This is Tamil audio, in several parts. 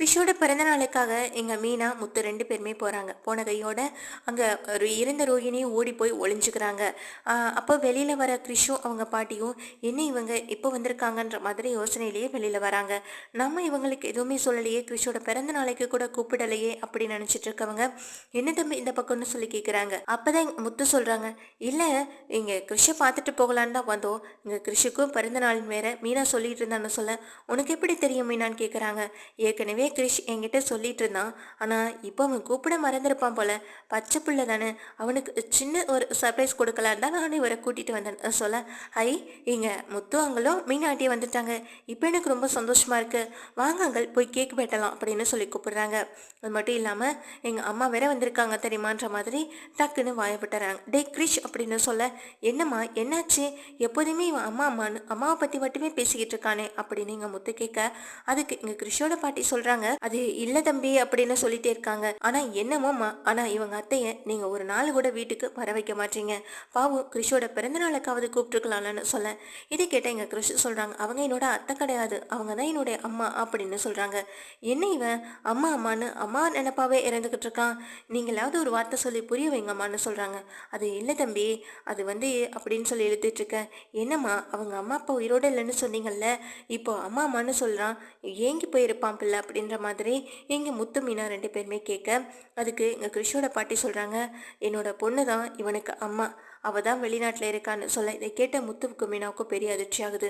கிறிஷோட பிறந்த நாளுக்காக எங்கள் மீனா முத்து ரெண்டு பேருமே போகிறாங்க போன கையோட அங்கே இருந்த ரோகிணியும் ஓடி போய் ஒளிஞ்சுக்கிறாங்க. அப்போ வெளியில் வர கிருஷும் அவங்க பாட்டியும் என்ன இவங்க? இப்போ வந்திருக்காங்கன்ற மாதிரி யோசனையிலேயே வெளியில் வராங்க. நம்ம இவங்களுக்கு எதுவுமே சொல்லலையே கிருஷோட பிறந்த நாளைக்கு கூட கூப்பிடலையே அப்படின்னு நினச்சிட்டு இருக்கவங்க என்ன தம்பி இந்த பக்கம்னு சொல்லி கேட்குறாங்க அப்போதான் எங்க முத்து சொல்கிறாங்க இல்லை இங்கே கிருஷை பார்த்துட்டு போகலான்னு தான் வந்தோம். இங்கே கிருஷிக்கும் பிறந்த நாள் வேற மீனா சொல்லிட்டு இருந்தான்னு சொல்ல உனக்கு எப்படி தெரியும்? மீனான்னு கேட்குறாங்க ஏற்கனவே கிரிஷ் என்கிட்ட சொல்லிட்டு இருந்தான். ஆனால் இப்போ அவன் கூப்பிட மறந்துருப்பான் போல. பச்சை பிள்ளை தானே. அவனுக்கு சின்ன ஒரு சர்ப்ரைஸ் கொடுக்கலான்னு தான் நான் இவரை கூட்டிகிட்டு வந்தேன். சொல்ல. ஐ இங்கே முத்து அங்களும் மீனாட்டியே வந்துட்டாங்க. இப்போ எனக்கு ரொம்ப சந்தோஷமாக இருக்குது வாங்க அங்கள் போய் கேக் வெட்டலாம் அப்படின்னு சொல்லி கூப்பிடுறாங்க. அது மட்டும் இல்லாமல் எங்கள் அம்மா வேற வந்திருக்காங்க தெரியுமான்ற மாதிரி டக்குன்னு வாய விட்டுறாங்க. டே கிரிஷ் அப்படின்னு சொல்ல. என்னம்மா என்னாச்சு? எப்போதுமே இவன் அம்மா அம்மான்னு அம்மாவை பற்றி மட்டுமே பேசிக்கிட்டு இருக்கானே அப்படின்னு எங்கள் முத்து கேட்க. அதுக்கு எங்கள் கிரிஷோட பாட்டி சொல்கிறாங்க அது இல்லை தம்பி அப்படின்னு சொல்லிட்டே இருக்காங்க. ஆனா என்னமோம்மா ஆனால் இவங்க அத்தையை நீங்கள் ஒரு நாள் கூட வீட்டுக்கு வர வைக்க மாட்டீங்க. பாவம் கிறிஷோட பிறந்த நாளுக்காவது கூப்பிட்டுருக்கலாம்னு சொல்ல. இதை கேட்ட எங்க கிறிஷ் சொல்றாங்க அவங்க என்னோட அத்தை கிடையாது. அவங்க தான் என்னுடைய அம்மா அப்படின்னு சொல்றாங்க. என்ன இவன்? அம்மா அம்மான்னு அம்மா நினப்பாவே இறந்துகிட்டு இருக்கான். நீங்களாவது ஒரு வார்த்தை சொல்லி புரிய வைங்கம்மான்னு சொல்கிறாங்க அது இல்லை தம்பி. அது வந்து அப்படின்னு சொல்லி இழுத்துட்டு இருக்கேன் என்னம்மா அவங்க அம்மா அப்பா உயிரோட இல்லைன்னு சொன்னீங்கல்ல. இப்போ அம்மா அம்மான்னு சொல்கிறான் ஏங்கி போயிருப்பான் பிள்ளை அப்படின்ற மாதிரி எங்கள் முத்து மீனா ரெண்டு பேருமே கேட்க அதுக்கு எங்கள் கிருஷோட பாட்டி சொல்கிறாங்க என்னோட பொண்ணு தான் இவனுக்கு அம்மா. அவள் தான் வெளிநாட்டில் இருக்கான்னு சொல்ல. இதை கேட்ட முத்துவுக்கும் மீனாவுக்கும் பெரிய அதிர்ச்சி ஆகுது.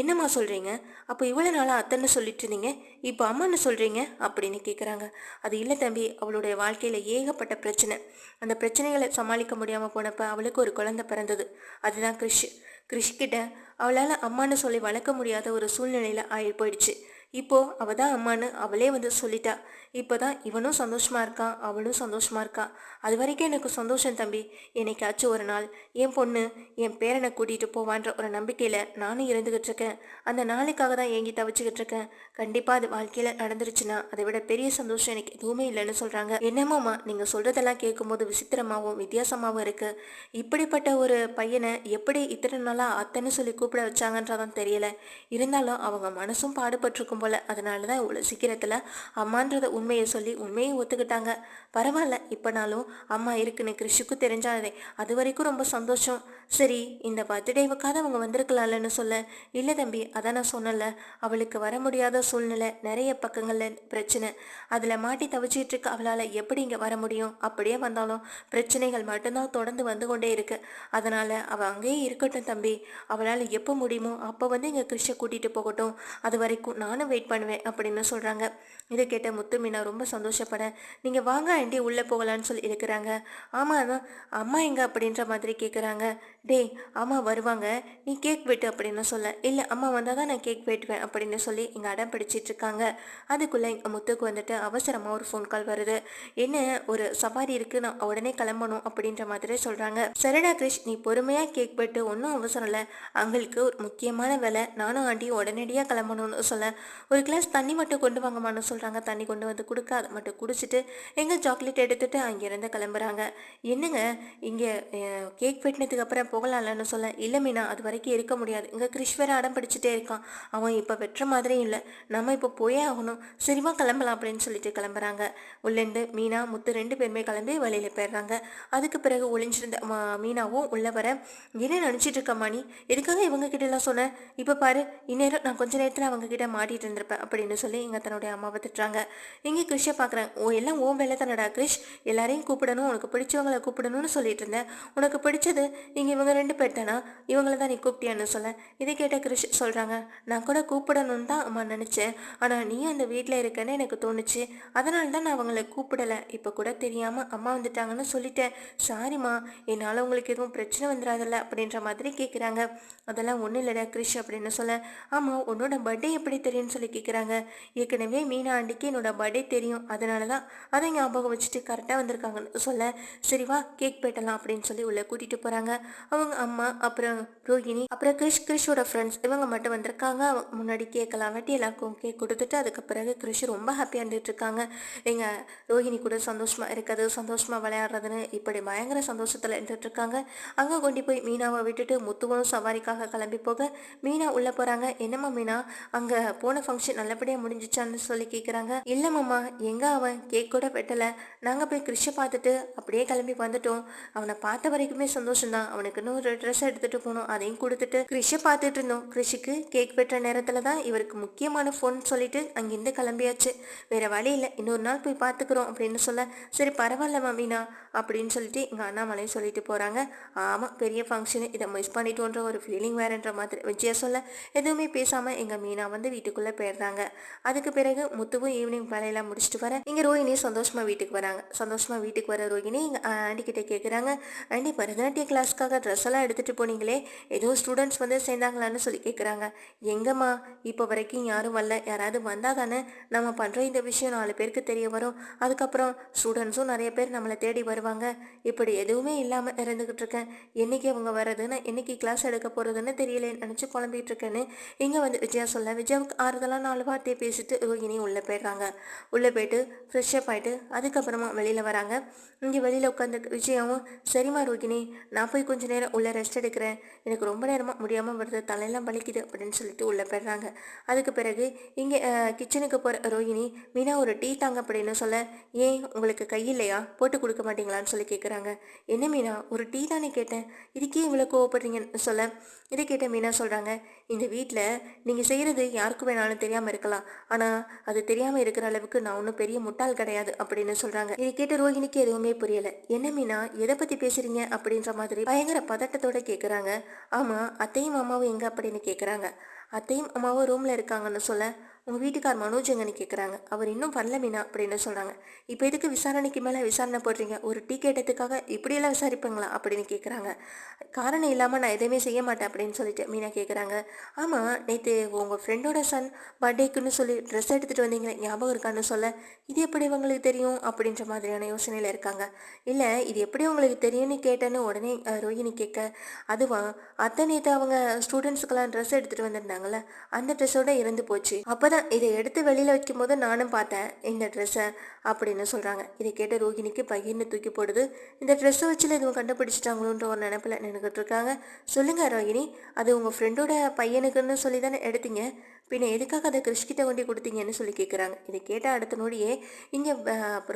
என்னம்மா சொல்கிறீங்க அப்போ இவ்வளோ நாளாக அத்தைன்னு சொல்லிட்டு இருந்தீங்க? இப்போ அம்மான்னு சொல்கிறீங்க அப்படின்னு கேட்குறாங்க அது இல்லை தம்பி. அவளுடைய வாழ்க்கையில் ஏகப்பட்ட பிரச்சனை. அந்த பிரச்சனைகளை சமாளிக்க முடியாமல் போனப்போ அவளுக்கு ஒரு குழந்தை பிறந்தது. அதுதான் கிறிஷ் கிறிஷ்கிட்ட அவளால் அம்மான்னு சொல்லி வளர்க்க முடியாத ஒரு சூழ்நிலையில் ஆகி போயிடுச்சு. இப்போது அவள் தான் அம்மான்னு அவளே வந்து சொல்லிட்டா. இப்போ தான் இவனும் சந்தோஷமாக இருக்கான் அவளும் சந்தோஷமாக இருக்கா? அது வரைக்கும் எனக்கு சந்தோஷம் தம்பி. என்னைக்காச்சும் ஒரு நாள் என் பொண்ணு என் பேரனை கூட்டிகிட்டு போவான்ற ஒரு நம்பிக்கையில் நானும் இருந்துக்கிட்டு இருக்கேன். அந்த நாளைக்காக தான் ஏங்கி தவிச்சுக்கிட்டு இருக்கேன். கண்டிப்பாக அது வாழ்க்கையில் நடந்துருச்சுன்னா அதை விட பெரிய சந்தோஷம் எனக்கு எதுவுமே இல்லைன்னு சொல்கிறாங்க என்னமோம்மா நீங்கள் சொல்கிறதெல்லாம் கேட்கும்போது விசித்திரமாகவும் வித்தியாசமாகவும் இருக்குது இப்படிப்பட்ட ஒரு பையனை எப்படி இத்தனை நாளாக அத்தைன்னு சொல்லி கூப்பிட வச்சாங்கன்றதான் தெரியல. இருந்தாலும் அவங்க மனசும் பாடுபட்டிருக்கும் போல். அதனால தான் இவ்வளோ சீக்கிரத்தில் அம்மான்றத உண்மையை சொல்லி உண்மையை ஒத்துக்கிட்டாங்க. பரவாயில்ல இப்போனாலும் அம்மா இருக்குன்னு கிறிஷுக்கு தெரிஞ்சாதே அது வரைக்கும் ரொம்ப சந்தோஷம். சரி இந்த பர்த்டேவுக்காக அவங்க வந்திருக்கலாம்லன்னு சொல்ல இல்லை தம்பி அதான் நான் சொன்னல அவளுக்கு வர முடியாத சூழ்நிலை நிறைய பக்கங்களில் பிரச்சனை. அதில் மாட்டி தவிச்சிட்டு இருக்க அவளால் எப்படி இங்கே வர முடியும்? அப்படியே வந்தாலும் பிரச்சனைகள் மட்டும்தான் தொடர்ந்து வந்து கொண்டே இருக்கு. அதனால் அவள் அங்கேயே இருக்கட்டும் தம்பி. அவளால் எப்போ முடியுமோ அப்போ வந்து இங்கே கிறிஷை கூட்டிகிட்டு போகட்டும். அது வரைக்கும் நானும் வெயிட் பண்ணுவேன் அப்படின்னு சொல்கிறாங்க இதை கேட்ட முத்துமின் நான் ரொம்ப சந்தோஷப்பட நீங்கள் வாங்க ஆண்டி உள்ளே போகலான்னு சொல்லி இருக்கிறாங்க. ஆமாம் அம்மா எங்க அப்படின்ற மாதிரி கேட்குறாங்க டேய் அம்மா வருவாங்க. நீ கேக் வெட்டு அப்படின்னு சொல்ல. இல்லை அம்மா வந்தால் தான் நான் கேக் வெட்டுவேன் அப்படின்னு சொல்லி எங்கள் அடம் பிடிச்சிட்டு இருக்காங்க. அதுக்குள்ளே எங்கள் முத்துக்கு வந்துட்டு அவசரமாக ஒரு ஃபோன் கால் வருது. என்ன ஒரு சவாரி இருக்குது நான் உடனே கிளம்பணும் அப்படின்ற மாதிரி சொல்கிறாங்க சரடா கிரிஷ் நீ பொறுமையாக கேக் வெட்டு ஒன்றும் அவசரம் இல்லை. அவங்களுக்கு ஒரு முக்கியமான வேலை. நானும் ஆண்டி உடனடியாக கிளம்பணும்னு சொல்ல. ஒரு கிளாஸ் தண்ணி மட்டும் கொண்டு வாங்கம்மான்னு சொல்கிறாங்க தண்ணி கொண்டு வந்து கொடுக்க அதை மட்டும் குடிச்சிட்டு எங்கே சாக்லேட் எடுத்துட்டு அங்கேருந்து கிளம்புறாங்க. என்னங்க? இங்கே கேக் வெட்டினதுக்கு அப்புறம் போகலாம்லன்னு சொல்ல இல்லை மீனா அது வரைக்கும் இருக்க முடியாது. இங்கே கிறிஷ் வேற அடம் பிடிச்சிட்டே இருக்கான். அவன் இப்போ வெட்டுற மாதிரியும் இல்லை. நம்ம இப்போ போயே ஆகணும். சரிவா கிளம்பலாம் அப்படின்னு சொல்லிட்டு கிளம்புறாங்க. உள்ளேருந்து மீனா முத்து ரெண்டு பேருமே கிளம்பி வழியில் போயிடுறாங்க. அதுக்கு பிறகு ஒளிஞ்சிருந்த மீனாவும் உள்ளே வர என்ன நினச்சிட்டு இருக்க மணி? எதுக்காக இவங்க கிட்டலாம் சொன்னேன் இப்போ பாரு இந்நேரம் நான் கொஞ்ச நேரத்தில் அவங்க கிட்ட மாட்டிட்டு இருந்திருப்பேன் அப்படின்னு சொல்லி இங்கே தன்னுடைய அம்மாவை திட்டுறாங்க. இங்கே கிறிஷை பார்க்குறேன் ஓ எல்லாம் ஓ வேலை தானடா கிறிஷ். எல்லாரையும் கூப்பிடணும் உனக்கு பிடிச்சவங்கள கூப்பிடணும்னு சொல்லிட்டு இருந்தேன். உனக்கு பிடிச்சது நீங்கள் இவங்க ரெண்டு பேர் தானா இவங்கள தான் நீ கூப்பிட்டியான்னு சொல்ல. இதை கேட்ட கிறிஷ் சொல்கிறாங்க நான் கூட கூப்பிடணும்னு தான் அம்மா நினச்சேன். ஆனால் நீ அந்த வீட்டில் இருக்கேன்னு எனக்கு தோணுச்சு. அதனால தான் நான் அவங்கள கூப்பிடலை. இப்போ கூட தெரியாமல் அம்மா வந்துட்டாங்கன்னு சொல்லிட்டேன். சாரிம்மா என்னால் உங்களுக்கு எதுவும் பிரச்சனை வந்துடாதில்ல அப்படின்ற மாதிரி கேட்குறாங்க அதெல்லாம் ஒன்றும் இல்லைடா கிறிஷ் அப்படின்னு சொல்ல. ஆமாம் உன்னோட பர்த்டே எப்படி தெரியும்னு சொல்லி கேட்குறாங்க ஏற்கனவே மீனா ஆண்டிக்கு என்னோட பர்த்டே நல்லாவே தெரியும். அதனால தான் அதை ஞாபகம் வச்சுட்டு கரெக்டாக வந்திருக்காங்கன்னு சொல்ல சரி வா கேக் பேட்டலாம் அப்படின்னு சொல்லி உள்ளே கூட்டிகிட்டு போகிறாங்க அவங்க அம்மா அப்புறம் ரோஹிணி அப்புறம் கிரிஷ் கிரிஷோட ஃப்ரெண்ட்ஸ் இவங்க மட்டும் வந்திருக்காங்க. அவங்க முன்னாடி கேட்கலாம் வெட்டி எல்லாருக்கும் கேக் கொடுத்துட்டு அதுக்கு பிறகு கிறிஷ் ரொம்ப ஹாப்பியாக இருந்துட்டு இருக்காங்க. எங்கள் ரோஹிணி கூட சந்தோஷமாக இருக்கிறது சந்தோஷமாக விளையாடுறதுன்னு இப்படி பயங்கர சந்தோஷத்தில் இருந்துட்டு இருக்காங்க. அங்கே கொண்டு போய் மீனாவை விட்டுட்டு முத்துவனும் சவாரிக்காக கிளம்பி போக மீனா உள்ளே போகிறாங்க என்னம்மா மீனா அங்கே போன ஃபங்க்ஷன் நல்லபடியாக முடிஞ்சிச்சான்னு சொல்லி கேட்குறாங்க இல்லைம்மா ஆமாம்மா எங்கே அவன்? கேக் கூட வெட்டலை. நாங்கள் போய் கிறிஷை பார்த்துட்டு அப்படியே கிளம்பி வந்துட்டோம். அவனை பார்த்த வரைக்குமே சந்தோஷம்தான். அவனுக்கு இன்னும் ஒரு ட்ரெஸ் எடுத்துகிட்டு போனோம். அதையும் கொடுத்துட்டு கிறிஷை பார்த்துட்டு இருந்தோம். கிறிஷுக்கு கேக் வெட்டுற நேரத்தில் தான் இவருக்கு முக்கியமான ஃபோன் சொல்லிட்டு அங்கேருந்து கிளம்பியாச்சு. வேறு வழி இல்லை. இன்னொரு நாள் போய் பார்த்துக்குறோம் அப்படின்னு சொல்ல சரி பரவாயில்ல மாமினா அப்படின்னு சொல்லிட்டு எங்கள் அண்ணாமலையும் சொல்லிட்டு போகிறாங்க ஆமாம் பெரிய ஃபங்க்ஷனு இதை மிஸ் பண்ணிட்டோன்ற ஒரு ஃபீலிங் வேறுன்ற மாதிரி. விஜயா சொல்ல எதுவுமே பேசாமல் எங்கள் மீனா வந்து வீட்டுக்குள்ளே போயிடுறாங்க. அதுக்கு பிறகு முத்துவும் ஈவினிங் வேலையெல்லாம் முடிச்சுட்டு வர இங்கே ரோஹினி சந்தோஷமாக வீட்டுக்கு வராங்க. சந்தோஷமாக வீட்டுக்கு வர ரோஹினி எங்கள் ஆண்டி கிட்டே கேட்குறாங்க ஆண்டி பரதநாட்டிய கிளாஸ்க்காக ட்ரெஸ் எல்லாம் எடுத்துகிட்டு போனீங்களே ஏதோ ஸ்டூடெண்ட்ஸ் வந்து சேர்ந்தாங்களான்னு சொல்லி கேட்குறாங்க எங்கம்மா இப்போ வரைக்கும் யாரும் வரல யாராவது வந்தால் தானே நம்ம பண்ணுற இந்த விஷயம் நாலு பேருக்கு தெரிய வரும். அதுக்கப்புறம் ஸ்டூடெண்ட்ஸும் நிறைய பேர் நம்மளை தேடி வருவாங்க. இப்படி எதுவுமே இல்லாமல் இருந்துக்கிட்டு இருக்கேன். என்னைக்கு அவங்க வர்றதுன்னு என்னைக்கு கிளாஸ் எடுக்க போகிறதுன்னு தெரியலேன்னு நினச்சி குழம்பிகிட்டு இருக்கேன்னு இங்கே வந்து விஜயா சொல்ல விஜயாவுக்கு ஆறுதலாக நாலு வார்த்தையை பேசிட்டு ரோஹிணி உள்ளே போயிடுறாங்க. உள்ளே போயிட்டு ஃப்ரெஷ்ஷப் ஆகிட்டு அதுக்கப்புறமா வெளியில் வராங்க. இங்கே வெளியில் உட்காந்து விஜயாவும் சரிம்மா ரோகிணி நான் போய் கொஞ்ச நேரம் உள்ளே ரெஸ்ட் எடுக்கிறேன். எனக்கு ரொம்ப நேரமாக முடியாமல் வருது தலையெல்லாம் வலிக்குது அப்படின்னு சொல்லிட்டு உள்ளே போயிடுறாங்க. அதுக்கு பிறகு இங்கே கிச்சனுக்கு போகிற ரோஹிணி மீனா ஒரு டீ தாங்க அப்படின்னு சொல்ல ஏன் உங்களுக்கு கை இல்லையா? போட்டு கொடுக்க மாட்டீங்களான்னு சொல்லி கேட்குறாங்க. என்ன மீனா? ஒரு டீ தானே கேட்டேன். இதுக்கே இவ்வளோ கோவப்படுறீங்கன்னு சொல்ல இதை கேட்ட மீனா சொல்கிறாங்க இந்த வீட்டில் நீங்கள் செய்கிறது யாருக்கு வேணாலும் தெரியாமல் இருக்கலாம். ஆனால் அது தெரியாமல் இருக்கிற அளவுக்கு நான் ஒன்றும் பெரிய முட்டாள் கிடையாது அப்படின்னு சொல்கிறாங்க இதை கேட்ட ரோஹிணிக்கு எதுவுமே புரியலை. என்ன மீனா எதை பற்றி பேசுகிறீங்க அப்படின்ற மாதிரி பயங்கர பதட்டத்தோட கேட்குறாங்க ஆமாம் அத்தையும் அம்மாவும் எங்கே அப்படின்னு கேட்குறாங்க அத்தையும் அம்மாவும் ரூமில் இருக்காங்கன்னு சொல்ல உங்கள் வீட்டுக்கார் மனோஜ் எங்கன்னு கேட்குறாங்க அவர் இன்னும் பண்ணல மீனா அப்படின்னு சொல்கிறாங்க இப்போ எதுக்கு விசாரணைக்கு மேலே விசாரணை போடுறீங்க? ஒரு டீ கேட்டதுக்காக இப்படியெல்லாம் விசாரிப்பாங்களா? அப்படின்னு கேட்குறாங்க காரணம் இல்லாமல் நான் எதுவுமே செய்ய மாட்டேன் அப்படின்னு சொல்லிட்டு மீனா கேட்குறாங்க ஆமாம் நேற்று உங்கள் ஃப்ரெண்டோட சன் பர்த்டேக்குன்னு சொல்லி ட்ரெஸ் எடுத்துகிட்டு வந்தீங்களே ஞாபகம் இருக்கான்னு சொல்ல. இது எப்படி உங்களுக்கு தெரியும்? அப்படின்ற மாதிரியான யோசனையில் இருக்காங்க. இல்லை இது எப்படி உங்களுக்கு தெரியும்னு கேட்டேன்னு உடனே ரோஹிணி கேட்க அதுவா அத்தை நேற்று அவங்க ஸ்டூடெண்ட்ஸுக்கெல்லாம் ட்ரெஸ் எடுத்துகிட்டு வந்திருந்தாங்கல்ல அந்த ட்ரெஸ்ஸோட இறந்து போச்சு. அப்போ தான் இதை எடுத்து வெளியில் வைக்கும்போது நானும் பார்த்தேன் இந்த ட்ரெஸ்ஸை அப்படின்னு சொல்கிறாங்க இதை கேட்ட ரோகிணிக்கு பகிர்ந்து தூக்கி போடுது. இந்த ட்ரெஸ்ஸை வச்சுல எதுவும் கண்டுபிடிச்சிட்டாங்களோன்ற ஒரு நினப்பில் நினைக்கிட்டு இருக்காங்க. சொல்லுங்கள் ரோகிணி அது உங்கள் ஃப்ரெண்டோட பையனுக்குன்னு சொல்லி தானே எடுத்தீங்க. பின்ன எதுக்காக அதை கிருஷ்கிட்ட கொண்டு கொடுத்தீங்கன்னு சொல்லி கேட்குறாங்க இதை கேட்டால் அடுத்த நொடியே இங்கே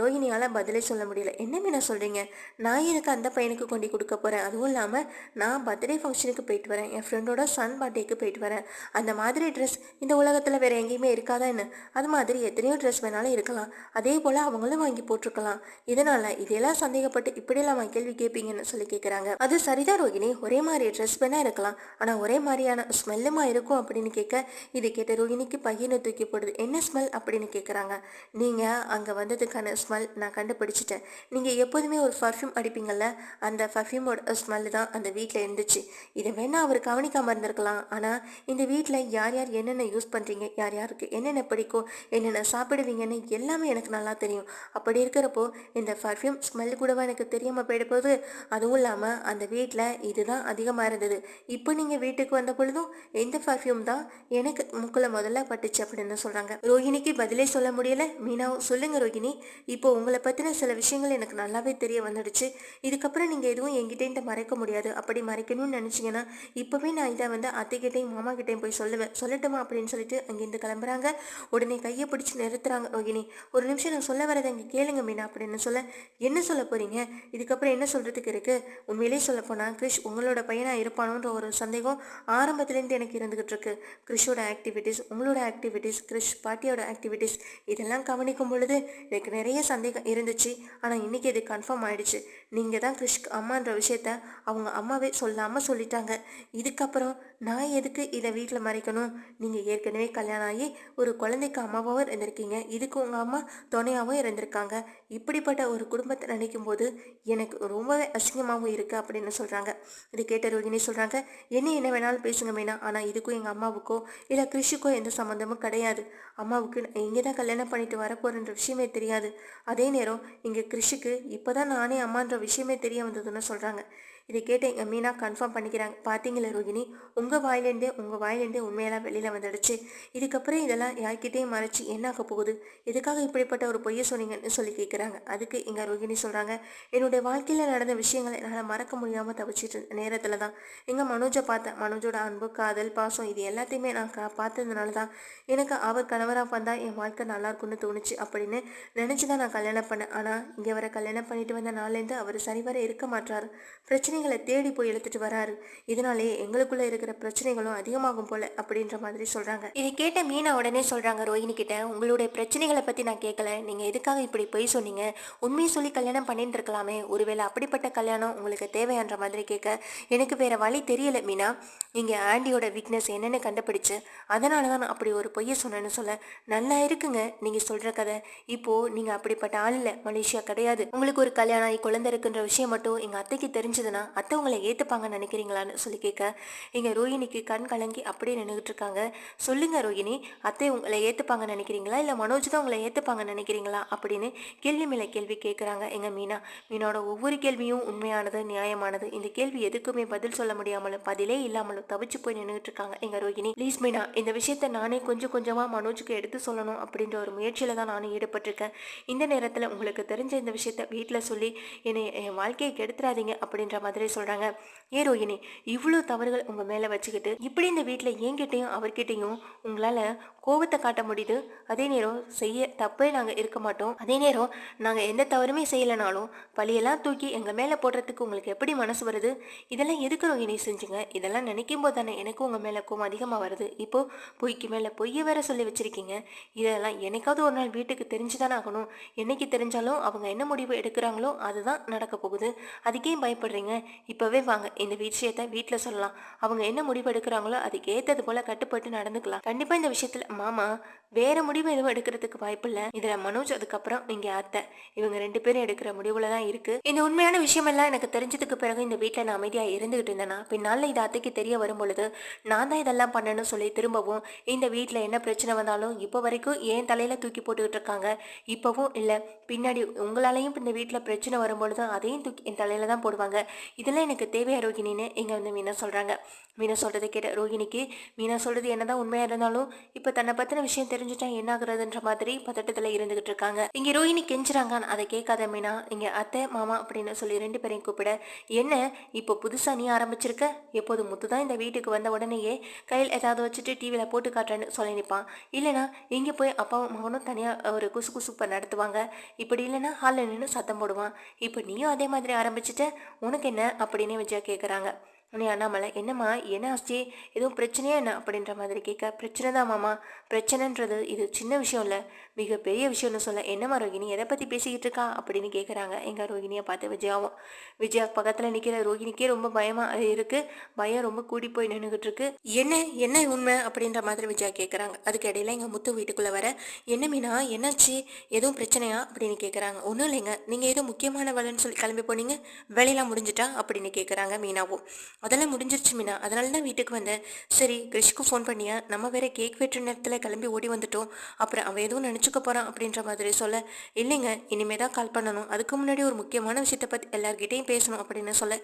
ரோஹிணியால் பதிலே சொல்ல முடியல. என்ன மீனா சொல்கிறீங்க நான் எனக்கு அந்த பையனுக்கு கொண்டு கொடுக்க போகிறேன் அதுவும் இல்லாமல் நான் பர்த்டே ஃபங்க்ஷனுக்கு போயிட்டு வரேன். என் ஃப்ரெண்டோட சன் பர்த்டேக்கு போயிட்டு வரேன். அந்த மாதிரி ட்ரெஸ் இந்த உலகத்தில் வேறு எங்கேயுமே இருக்காதா என்ன? அது மாதிரி எத்தனையோ ட்ரெஸ் வேணாலும் இருக்கலாம். அதே போல் அவங்களும் வாங்கி போட்டிருக்கலாம். இதனால் இதெல்லாம் சந்தேகப்பட்டு இப்படியெல்லாம் கேள்வி கேட்பீங்கன்னு சொல்லி கேட்குறாங்க அது சரிதான் ரோகிணி ஒரே மாதிரி ட்ரெஸ் வேணால் இருக்கலாம். ஆனால் ஒரே மாதிரியான ஸ்மெல்லுமா இருக்கும் அப்படின்னு கேட்க இது கேட்டு ரோஹிணிக்கு பையனை தூக்கி போடுது என்ன ஸ்மெல்? அப்படின்னு கேட்குறாங்க நீங்கள் அங்கே வந்ததுக்கான ஸ்மெல் நான் கண்டுபிடிச்சிட்டேன். நீங்கள் எப்போதுமே ஒரு பர்ஃப்யூம் அடிப்பீங்கள்ல அந்த பர்ஃப்யூமோட ஸ்மெல் தான் அந்த வீட்டில் இருந்துச்சு. இதை வேணால் அவர் கவனிக்காமல் இருந்திருக்கலாம். ஆனால் இந்த வீட்டில் யார் யார் என்னென்ன யூஸ் பண்ணுறீங்க யார் யாருக்கு என்னென்ன பிடிக்கும் என்னென்ன சாப்பிடுவீங்கன்னு எல்லாமே எனக்கு நல்லா தெரியும். அப்படி இருக்கிறப்போ இந்த பர்ஃப்யூம் ஸ்மெல் கூடவா எனக்கு தெரியாமல் போயிட அதுவும் இல்லாமல் அந்த வீட்டில் இதுதான் அதிகமாக இருந்தது. இப்போ நீங்கள் வீட்டுக்கு வந்த பொழுதும் இந்த பர்ஃப்யூம் தான் எனக்கு நமக்குள்ள முதல்ல பட்டுச்சு அப்படின்னு சொல்கிறாங்க ரோஹிணிக்கு பதிலே சொல்ல முடியல. மீனாவும் சொல்லுங்க ரோஹிணி இப்போ உங்களை பற்றின சில விஷயங்கள் எனக்கு நல்லாவே தெரிய வந்துடுச்சு. இதுக்கப்புறம் நீங்கள் எதுவும் என்கிட்டேன்ட்டு மறைக்க முடியாது. அப்படி மறைக்கணும்னு நினச்சிங்கன்னா இப்பவே நான் இதை வந்து அத்தைக்கிட்டையும் மாமா கிட்டையும் போய் சொல்லுவேன். சொல்லட்டுமா அப்படின்னு சொல்லிட்டு அங்கேருந்து கிளம்புறாங்க. உடனே கையை பிடிச்சி நிறுத்துறாங்க ரோஹிணி ஒரு நிமிஷம் நான் சொல்ல வரதை இங்கே கேளுங்க மீனா அப்படின்னு சொல்ல என்ன சொல்ல போறீங்க? இதுக்கப்புறம் என்ன சொல்றதுக்கு இருக்கு? உண்மையிலே சொல்ல போனா கிரிஷ் உங்களோட பையனா இருப்பானோன்ற ஒரு சந்தேகம் ஆரம்பத்துலேருந்து எனக்கு இருந்துகிட்டு இருக்கு. கிறிஷோட ஆக்டிவிட்டீஸ் உங்களோட ஆக்டிவிட்டீஸ் கிறிஷ் பாட்டியோட ஆக்டிவிட்டீஸ் இதெல்லாம் கவனிக்கும் பொழுது எனக்கு நிறைய சந்தேகம் இருந்துச்சு. ஆனால் இன்றைக்கி இது கன்ஃபார்ம் ஆயிடுச்சு. நீங்கள் தான் கிறிஷ்க்கு அம்மான்ற விஷயத்த அவங்க அம்மாவே சொல்லாமல் சொல்லிட்டாங்க. இதுக்கப்புறம் நான் எதுக்கு இதை வீட்டில் மறைக்கணும்? நீங்கள் ஏற்கனவே கல்யாணம் ஆகி ஒரு குழந்தைக்கு அம்மாவாகவும் இருந்திருக்கீங்க. இதுக்கு உங்கள் அம்மா துணையாகவும் இருந்திருக்காங்க. இப்படிப்பட்ட ஒரு குடும்பத்தை நினைக்கும் போது எனக்கு ரொம்பவே அசிங்கமாகவும் இருக்குது அப்படின்னு சொல்கிறாங்க இது கேட்ட ரோகிணி சொல்கிறாங்க என்ன என்ன வேணாலும் பேசுங்க மீனா. ஆனால் இதுக்கும் எங்கள் அம்மாவுக்கோ இல்லை கிருஷிக்கோ எந்த சம்மந்தமும் கிடையாது. அம்மாவுக்கு இங்கே தான் கல்யாணம் பண்ணிட்டு வரப்போறேன்ற விஷயமே தெரியாது. அதே நேரம் இங்கே கிருஷிக்கு இப்போ தான் நானே அம்மான்ற விஷயமே தெரிய வந்ததுன்னு சொல்கிறாங்க இதை கேட்டு எங்கள் மீனா கன்ஃபார்ம் பண்ணிக்கிறாங்க. பார்த்தீங்களா ரோகிணி? உங்கள் வாயிலேருந்தே உங்கள் வாயிலேருந்தே உண்மையெல்லாம் வெளியில் வந்துடுச்சு. இதுக்கப்புறம் இதெல்லாம் யார்கிட்டையும் மறைச்சி என்ன ஆக போகுது? எதுக்காக இப்படிப்பட்ட ஒரு பொய்யை சொன்னீங்கன்னு சொல்லி கேட்குறாங்க அதுக்கு எங்கள் ரோகிணி சொல்கிறாங்க என்னுடைய வாழ்க்கையில் நடந்த விஷயங்களை என்னால் மறக்க முடியாமல் தவிச்சிட்டு இருந்த நேரத்தில் தான் எங்கள் மனோஜை பார்த்தேன் மனோஜோட அன்பு காதல் பாசம் இது எல்லாத்தையுமே நான் கா பார்த்ததுனால தான் எனக்கு அவர் கணவராக வந்தால் என் வாழ்க்கை நல்லா இருக்கும்னு தோணுச்சு அப்படின்னு நினச்சி தான் நான் கல்யாணம் பண்ணேன். ஆனால் இங்கே வர கல்யாணம் பண்ணிட்டு வந்த நாள்லேருந்து அவர் சரிவர இருக்க மாட்டார் பிரச்சனை பிரச்சனைகளை தேடி போய் இழுத்துட்டு வராரு. இதனாலே எங்களுக்குள்ள இருக்கிற பிரச்சனைகளும் அதிகமாகும் போல அப்படின்ற மாதிரி சொல்றாங்க. இதை கேட்ட மீனா உடனே சொல்றாங்க ரோஹினி கிட்ட உங்களுடைய பிரச்சனைகளை பத்தி நான் கேட்கல நீங்க எதுக்காக இப்படி பொய் சொன்னீங்க? உண்மையை சொல்லி கல்யாணம் பண்ணிட்டு இருக்கலாமே. ஒருவேளை அப்படிப்பட்ட கல்யாணம் உங்களுக்கு தேவையான்ற மாதிரி கேட்க எனக்கு வேற வழி தெரியல மீனா. நீங்க ஆண்டியோட வீக்னஸ் என்னன்னு கண்டுபிடிச்சு அதனால தான் நான் அப்படி ஒரு பொய்யை சொன்னேன்னு சொல்ல நல்லா இருக்குங்க. நீங்க சொல்ற கதை இப்போ நீங்க அப்படிப்பட்ட ஆள் இல்லை. மலேசியா கிடையாது. உங்களுக்கு ஒரு கல்யாணம் ஆகி குழந்தை இருக்குன்ற விஷயம் மட்டும் எங்க அத்தைக்கு தெரிஞ்சதுன்னா அத்தை உங்களை ஏற்றுப்பாங்கன்னு நினைக்கிறீங்களான்னு சொல்லி கேட்க இங்கே ரோஹிணிக்கு கண் கலங்கி அப்படியே நின்றுட்டு இருக்காங்க. சொல்லுங்க ரோஹிணி அத்தை உங்களை ஏற்றுப்பாங்க நினைக்கிறீங்களா? இல்லை மனோஜ் தான் உங்களை ஏற்றுப்பாங்கன்னு நினைக்கிறீங்களா? அப்படின்னு கேள்வி மேலே கேள்வி கேட்குறாங்க எங்க மீனா மீனோட ஒவ்வொரு கேள்வியும் உண்மையானது நியாயமானது இந்த கேள்வி எதுக்குமே பதில் சொல்ல முடியாமலும் பதிலே இல்லாமலும் தவிச்சு போய் நின்றுட்டு இருக்காங்க. எங்கள் ரோஹிணி ப்ளீஸ் மீனா இந்த விஷயத்த நானே கொஞ்சம் கொஞ்சமாக மனோஜுக்கு எடுத்து சொல்லணும் அப்படின்ற ஒரு முயற்சியில் தான் நானும் ஈடுபட்டிருக்கேன். இந்த நேரத்தில் உங்களுக்கு தெரிஞ்ச இந்த விஷயத்த வீட்டில் சொல்லி என்னை என் வாழ்க்கையை கெடுத்துறாதீங்க அப்படின்ற மாதிரி சொல்கிறாங்க ஏ ரோஹிணி இவ்வளோ தவறுகள் உங்கள் மேலே வச்சுக்கிட்டு இப்படி இந்த வீட்டில் என்கிட்டையும் அவர்கிட்டையும் உங்களால் கோபத்தை காட்ட முடியுது. அதே நேரம் செய்ய தப்பே நாங்கள் இருக்க மாட்டோம். அதே நேரம் நாங்கள் எந்த தவறுமே செய்யலைனாலும் பழியெல்லாம் தூக்கி எங்கள் மேலே போடுறதுக்கு உங்களுக்கு எப்படி மனசு வருது? இதெல்லாம் எதுக்கு ரோகிணி செஞ்சுங்க? இதெல்லாம் நினைக்கும் போது தானே எனக்கும் உங்கள் மேலே கோவம் அதிகமாக வருது. இப்போது பொய்க்கு மேலே பொய்யை வேற சொல்லி வச்சுருக்கீங்க. இதெல்லாம் என்னைக்காவது ஒரு நாள் வீட்டுக்கு தெரிஞ்சு தானே ஆகணும். என்னைக்கு தெரிஞ்சாலும் அவங்க என்ன முடிவு எடுக்கிறாங்களோ அதுதான் நடக்க போகுது. அதுக்கே பயப்படுறீங்க. இப்போவே வாங்க இந்த விஷயத்தை வீட்டில் சொல்லலாம். அவங்க என்ன முடிவு எடுக்கிறாங்களோ அதுக்கு ஏற்றது போல கட்டுப்பட்டு நடந்துக்கலாம். கண்டிப்பாக இந்த விஷயத்தில் மாமா வேற முடிவு எதுவும் எடுக்கிறதுக்கு வாய்ப்பு இல்லை. இதுல மனோஜ் அதுக்கப்புறம் இங்க அத்தை. இவங்க ரெண்டு பேரும் எடுக்கிற முடிவுல தான் இருக்கு. இந்த உண்மையான விஷயம் எல்லாம் எனக்கு தெரிஞ்சதுக்கு பிறகு இந்த வீட்டில் நான் அமைதியா இருந்துகிட்டு இருந்தேனா? பின்னால இது அத்தைக்கு தெரிய வரும் பொழுது நான் தான் இதெல்லாம் பண்ணணும்னு சொல்லி திரும்பவும் இந்த வீட்டில் என்ன பிரச்சனை வந்தாலும் இப்போ வரைக்கும் ஏன் தலையில தூக்கி போட்டுக்கிட்டு இருக்காங்க. இப்போவும் இல்லை. பின்னாடி உங்களாலையும் இந்த வீட்டில் பிரச்சனை வரும்பொழுது அதையும் தூக்கி என் தலையில தான் போடுவாங்க. இதெல்லாம் எனக்கு தேவையா ரோகிணின்னு இங்க வந்து மீனா சொல்றாங்க. மீனா சொல்றதை கேட்ட ரோகிணிக்கு மீனா சொல்றது என்னதான் உண்மையா இருந்தாலும் இப்போ தன்னை பத்தின விஷயம் தெரிஞ்சுட்டா என்ன ஆகுறதுன்ற மாதிரி பதட்டத்துல இருந்துகிட்டு இருக்காங்க. இங்க ரோஹிணி கெஞ்சுறாங்கன்னு அதை கேட்காத மீனா இங்க அத்தை மாமா அப்படின்னு சொல்லி ரெண்டு பேரையும் கூப்பிட என்ன இப்போ புதுசா நீ ஆரம்பிச்சிருக்க? எப்போது முத்து தான் இந்த வீட்டுக்கு வந்த உடனேயே கையில் ஏதாவது வச்சுட்டு டிவியில போட்டு காட்டுறேன்னு சொல்லி நிற்பான் இல்லைனா இங்கே போய் அப்பாவும் மகனும் தனியாக ஒரு குசு குசுப்பை நடத்துவாங்க. இப்படி இல்லைன்னா ஹாலில் நின்று சத்தம் போடுவான். இப்போ நீயும் அதே மாதிரி ஆரம்பிச்சிட்ட? உனக்கு என்ன? அப்படின்னு விஜயா கேட்குறாங்க உடனே அண்ணாமலை என்னம்மா? என்ன ஆச்சு? எதுவும் பிரச்சனையா என்ன? அப்படின்ற மாதிரி கேட்க பிரச்சனை தான் மாமா. பிரச்சனைன்றது இது சின்ன விஷயம் இல்லை. மிகப்பெரிய விஷயம்னு சொல்ல என்னம்மா ரோகிணி? எதை பற்றி பேசிக்கிட்டு இருக்கா? அப்படின்னு கேட்குறாங்க எங்கள் ரோகிணியை பார்த்து விஜயாவும். விஜயா பக்கத்தில் நிற்கிற ரோகிணிக்கே ரொம்ப பயமாக இருக்குது பயம் ரொம்ப கூடி போய் நின்றுக்கிட்டு இருக்கு. என்ன? என்ன உண்மை? அப்படின்ற மாதிரி விஜயா கேட்குறாங்க அதுக்கு இடையில எங்கள் முத்து வீட்டுக்குள்ளே வர என்ன மீனா? என்னாச்சு? எதுவும் பிரச்சனையா? அப்படின்னு கேட்குறாங்க ஒன்றும் இல்லைங்க. நீங்கள் எதுவும் முக்கியமான வேலைன்னு சொல்லி கிளம்பி போனீங்க. வேலையெல்லாம் முடிஞ்சிட்டா? அப்படின்னு கேட்குறாங்க மீனாவும். அதெல்லாம் முடிஞ்சிருச்சு மீனா. அதனால தான் வீட்டுக்கு வந்தேன். சரி கிரிஷ்க்கு ஃபோன் பண்ணியா? நம்ம வேற கேக் வெட்டுற நேரத்தில் கிளம்பி ஓடி வந்துட்டோம். அப்புறம் அவன் எதுவும் நினச்சிக்க போகிறான் அப்படின்ற மாதிரி சொல்ல இல்லைங்க இனிமே தான் கால் பண்ணணும். அதுக்கு முன்னாடி ஒரு முக்கியமான விஷயத்தை பற்றி எல்லார்கிட்டையும் பேசணும் அப்படின்னு சொல்ல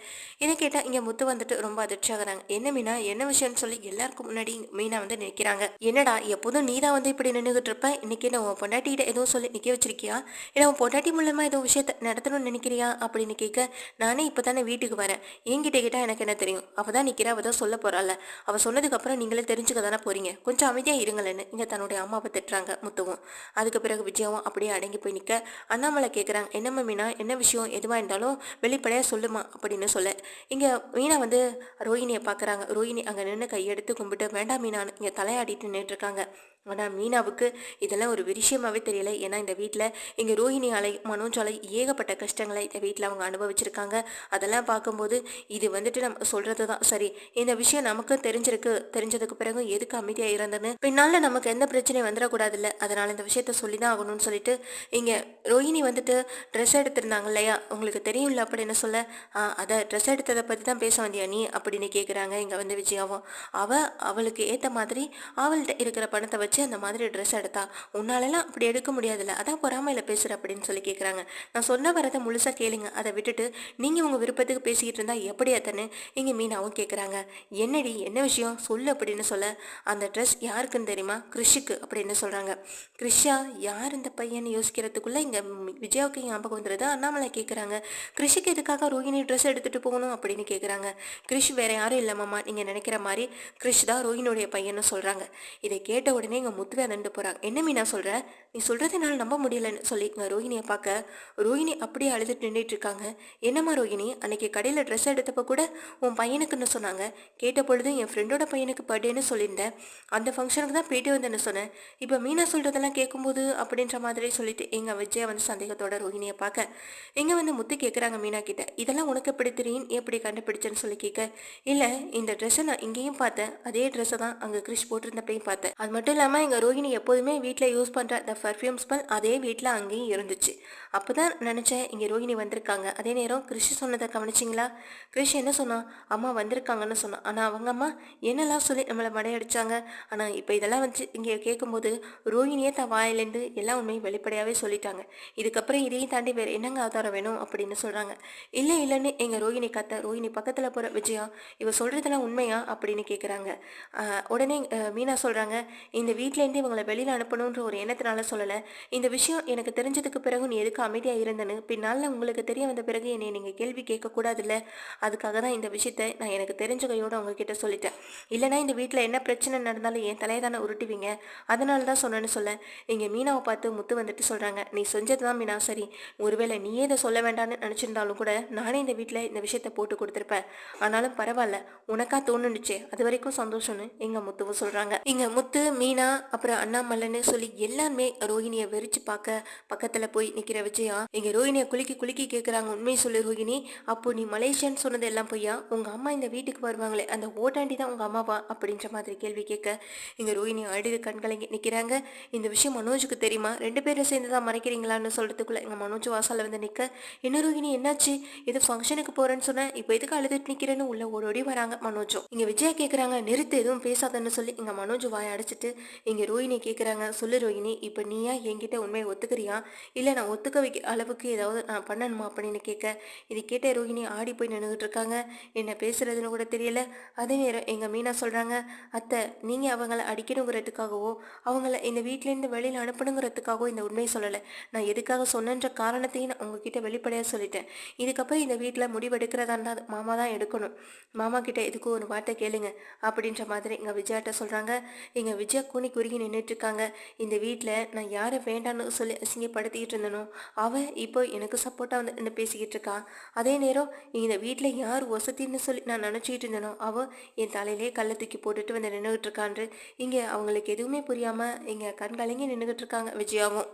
இதை கேட்டால் இங்கே முத்து வந்துட்டு ரொம்ப அதிர்ச்சி ஆகிறாங்க என்ன மீனா? என்ன விஷயம்னு சொல்லி எல்லாருக்கும் முன்னாடி மீனா வந்து நிற்கிறாங்க என்னடா எப்போதும் நீ தான் வந்து இப்படி நின்றுகிட்டு இருப்ப? இன்னைக்கு என்ன உன் பொண்டாட்டிகிட்ட எதுவும் சொல்லி நிற்க வச்சிருக்கியா? இல்லை உன் பொண்டாட்டி மூலமாக ஏதோ விஷயத்த நடத்தணும்னு நினைக்கிறியா? அப்படின்னு கேட்க நானே இப்போ தானே வீட்டுக்கு வரேன். என்கிட்ட கேட்டால் எனக்கு என்ன தெரியும். அவள் தான் நிற்கிறா அவள் தான் சொல்ல போகிறாள் அவள் சொன்னதுக்கப்புறம் நீங்களே தெரிஞ்சுக்க தானே போகிறீங்க கொஞ்சம் அமைதியாக இருங்களேன்னு இங்கே தன்னுடைய அம்மாவை திட்டுறாங்க முத்துவும். அதுக்கு பிறகு விஜயாவும் அப்படியே அடங்கி போய் நிற்க அண்ணாமலை கேட்குறாங்க என்னம்மா மீனா என்ன விஷயம் எதுவாக இருந்தாலும் வெளிப்படையாக சொல்லுமா அப்படின்னு சொல்ல. இங்கே மீனா வந்து ரோஹிணியை பார்க்குறாங்க ரோஹிணி அங்கே நின்று கையெடுத்து கும்பிட்டு வேண்டாம் மீனான்னு இங்கே தலையாடிட்டு நின்றுட்டுருக்காங்க ஆனால் மீனாவுக்கு இதெல்லாம் ஒரு விஷயமாவே தெரியல. ஏன்னா இந்த வீட்டில் இங்கே ரோஹிணி அலை மனோஜ் அலை ஏகப்பட்ட கஷ்டங்களை இந்த வீட்டில் அவங்க அனுபவிச்சிருக்காங்க. அதெல்லாம் பார்க்கும்போது இது வந்துட்டு நம்ம சொல்கிறது தான். சரி இந்த விஷயம் நமக்கு தெரிஞ்சிருக்கு. தெரிஞ்சதுக்கு பிறகு எதுக்கு அமைதியாக இருந்ததுன்னு பின்னால் நமக்கு எந்த பிரச்சனையும் வந்துடக்கூடாது இல்லை அதனால் இந்த விஷயத்த சொல்லி தான் ஆகணும்னு சொல்லிட்டு இங்கே ரோஹிணி வந்துட்டு ட்ரெஸ் எடுத்திருந்தாங்க இல்லையா? உங்களுக்கு தெரியும்ல அப்படின்னு சொல்ல? "ஆ, அதை ட்ரெஸ் எடுத்ததை பற்றி தான் பேச வந்தியா நீ? அப்படின்னு கேட்குறாங்க இங்கே வந்து விஜயாவும். அவள் அவளுக்கு ஏற்ற மாதிரி அவள்கிட்ட இருக்கிற பணத்தை வச்சு அந்த மாதிரி ட்ரெஸ் எடுத்தா உன்னாலெல்லாம் அப்படி எடுக்க முடியாதுல்ல. அதான் பொறாமையில் பேசுகிற அப்படின்னு சொல்லி கேட்குறாங்க நான் சொன்ன வரதை முழுசாக கேளுங்க. அதை விட்டுட்டு நீங்கள் உங்கள் விருப்பத்துக்கு பேசிக்கிட்டு இருந்தால் எப்படி அத்தனை இங்கே மீனாவும் கேட்குறாங்க என்னடி என்ன விஷயம்? சொல்லு அப்படின்னு சொல்ல அந்த ட்ரெஸ் யாருக்குன்னு தெரியுமா? கிறிஷுக்கு அப்படின்னு சொல்கிறாங்க கிறிஷா யார் இந்த பையன் யோசிக்கிறதுக்குள்ளே இங்கே விஜயாவுக்கு ஞாபகம் வந்துடுது அண்ணாமலை கேட்குறாங்க கிறிஷுக்கு எதுக்காக ரோஹிணி ட்ரெஸ் எடுத்துகிட்டு போகணும் அப்படின்னு கேட்குறாங்க கிறிஷ் வேறு யாரும் இல்லை மாமா. நீங்கள் நினைக்கிற மாதிரி கிறிஷ் தான் ரோஹினுடைய பையன்னு சொல்கிறாங்க இதை கேட்ட உடனே எங்கள் முத்துவே நண்டு போகிறாங்க என்ன மீனா சொல்கிற நீ சொல்கிறது என்னால் நம்ப முடியலன்னு சொல்லி ரோஹினியை ரோஹிணியை பார்க்க ரோஹிணி அப்படியே அழுதுட்டு நின்றுட்டு இருக்காங்க. என்னம்மா ரோஹிணி அன்னைக்கு கடையில் ட்ரெஸ் எடுத்தப்ப கூட உன் பையனுக்குன்னு சொன்னாங்க. கேட்ட பொழுது என் ஃப்ரெண்டோட பையனுக்கு பர்த்டேன்னு சொல்லியிருந்தேன். அந்த ஃபங்க்ஷனுக்கு தான் போயிட்டு வந்தேன்னு சொன்னேன். இப்போ மீனா சொல்கிறதெல்லாம் கேட்கும்போது அப்படின்ற மாதிரி சொல்லிட்டு எங்கள் விஜயா வந்து சந்தேகத்தோட ரோஹிணியை பார்க்க இங்கே வந்து முத்து கேட்குறாங்க மீனா கிட்ட. இதெல்லாம் உனக்கு எப்படி தெரியும்? எப்படி கண்டுபிடிச்சேன்னு சொல்லி கேட்க இல்லை இந்த ட்ரெஸ்ஸை நான் இங்கேயும் பார்த்தேன். அதே ட்ரெஸ்ஸை தான் அங்கே கிறிஷ் போட்டிருந்தப்பையும் பார்த்தேன். அது மட்டும் இல்லாமல் எங்கள் ரோஹிணி எப்போதுமே வீட்டில் யூஸ் பண்ணுற அந்த பர்ஃப்யூம் ஸ்மெல் அதே வீட்டில் அங்கேயும் இருந்துச்சு. அப்போ தான் நினச்சேன் இங்கே ரோஹிணி வந்திருக்காங்க. அதே நேரம் கிறிஷ் சொன்னதை கவனிச்சிங்களா? கிறிஷ் என்ன சொன்னான் அம்மா வந்திருக்காங்கன்னு சொன்னான் ஆனால் அவங்க அம்மா என்னெல்லாம் சொல்லி நம்மளை மடையடிச்சாங்க. ஆனால் இப்போ இதெல்லாம் வச்சு இங்கே கேட்கும்போது ரோஹிணியே தான் வாயிலேருந்து எல்லா உண்மையும் வெளிப்படையாகவே சொல்லிட்டாங்க. இதுக்கப்புறம் இதையும் தாண்டி வேறு என்னங்க ஆதாரம் வேணும் அப்படின்னு சொல்கிறாங்க இல்லை இல்லைன்னு எங்கள் ரோஹிணி கத்த ரோஹிணி பக்கத்தில் போகிற விஜயா இவ சொல்கிறதெல்லாம் உண்மையா? அப்படின்னு கேட்குறாங்க உடனே மீனா சொல்கிறாங்க இந்த வீட்டிலேருந்து இவங்களை வெளியில் அனுப்பணுன்ற ஒரு எண்ணத்தினால சொல்லலை. இந்த விஷயம் எனக்கு தெரிஞ்சதுக்கு பிறகு நீ எதுக்கு அமைதியாக இருந்தேன்னு? பின்னால் உங்களுக்கு தெரிய வந்த பிறகு என்னை நீங்கள் கேள்வி கேட்கக்கூடாதுல்ல? அதுக்காக தான் இந்த விஷயத்தை நான் எனக்கு தெரிஞ்ச கையோடு உங்ககிட்ட சொல்லிட்டேன். இல்லைனா இந்த வீட்டில் என்ன பிரச்சனை நடந்தாலும் என் தலையை தானே உருட்டுவீங்க? அதனால தான் சொன்னேன்னு சொல்ல. இங்கே மீனாவை பார்த்து முத்து வந்துட்டு சொல்கிறாங்க நீ செஞ்சது தான் மீனா. சரி ஒருவேளை நீயே இதை சொல்ல வேண்டாம்னு நினச்சிருந்தாலும் கூட நானே இந்த வீட்டில் இந்த விஷயத்தை போட்டு கொடுத்துருப்பேன். ஆனாலும் பரவாயில்ல. உனக்கா தோணுனுச்சே. அது வரைக்கும் சந்தோஷம்னு எங்கள் முத்துவும் சொல்கிறாங்க இங்கே முத்து மீனா அப்புறம் அண்ணாமலைன்னு சொல்லி எல்லாருமே ரோஹிணியை வெறிச்சு பார்க்க பக்கத்தில் போய் நிற்கிற விஜயா இங்கே ரோஹிணியை குலுக்கி குலுக்கி கேட்குறாங்க உண்மையை சொல்லு ரோஹிணி. அப்போ நீ மலேசியான்னு சொன்னது எல்லாம் பொய்யா? உங்கள் அம்மா இந்த வீட்டுக்கு வருவாங்களே அந்த ஓட்டாண்டி தான் உங்கள் அம்மாவா? அப்படின்ற மாதிரி கேள்வி கேட்க இங்கே ரோஹிணி அழுது கண்களை நிற்கிறாங்க இந்த விஷயம் மனோஜுக்கு தெரியுமா? ரெண்டு பேரும் சேர்ந்து தான் மறைக்கிறீங்களான்னு சொல்கிறதுக்குள்ள எங்கள் மனோஜ் வாசலில் வந்து நிற்க என்ன ரோஹிணி என்னாச்சு? இது ஃபங்க்ஷனுக்கு போகிறேன்னு சொன்னேன் இப்போ எதுக்கு அழுதுட்டு நிற்கிறேன்னு உள்ள ஓடோடி வராங்க மனோஜும். இங்கே விஜயா கேட்குறாங்க நிறுத்து எதுவும் பேசாதன்னு சொல்லி. இங்கே மனோஜ் வாய் அடைச்சிட்டு இங்கே ரோஹினி கேட்குறாங்க சொல்லு ரோஹிணி இப்போ நீயா என்கிட்ட உண்மையை ஒத்துக்கிறியா? இல்லை நான் ஒத்துக்க வைக்க அளவுக்கு ஏதாவது நான் பண்ணணுமா அப்படின்னு கேட்க இது கேட்ட ரோஹிணி ஆடி போய் நின்றுட்டு இருக்காங்க. என்ன பேசுறதுன்னு கூட தெரியல. அதே நேரம் எங்கள் மீனா சொல்கிறாங்க அத்தை நீங்கள் அவங்கள அடிக்கணுங்கிறதுக்காகவோ அவங்கள இந்த வீட்டிலேருந்து வெளியில் அனுப்பணுங்கிறதுக்காகவோ இந்த உண்மையை சொல்லலை. நான் எதுக்காக சொன்னன்ற காரணத்தையும் நான் உங்ககிட்ட வெளிப்படையாக சொல்லிட்டேன். இதுக்கப்புறம் இந்த வீட்டில் முடிவெடுக்கிறதா இருந்தால் மாமா தான் எடுக்கணும். மாமா கிட்ட இதுக்கு ஒரு வார்த்தை கேளுங்க அப்படின்ற மாதிரி எங்கள் விஜயாட்ட சொல்கிறாங்க எங்கள் விஜயா கூனி குறுகி நின்றுட்டு இருக்காங்க இந்த வீட்டில் நான் யாரை வேண்டான்னு சொல்லி அசிங்கப்படுத்திக்கிட்டு இருந்தனோ அவன் இப்போ எனக்கு சப்போர்ட்டாக வந்து என்ன பேசிக்கிட்டு இருக்கா அதே நேரம் இந்த வீட்டில் யார் வசதின்னு சொல்லி நான் நினச்சிக்கிட்டு இருந்தனோ அவள் என் தலையிலே கல்லை தூக்கி போட்டுட்டு வந்து நின்றுகிட்டு இருக்கான்று இங்கே அவங்களுக்கு எதுவுமே புரியாமல் இங்கே கண்கலங்கி நின்றுகிட்டு இருக்காங்க விஜயாவும்.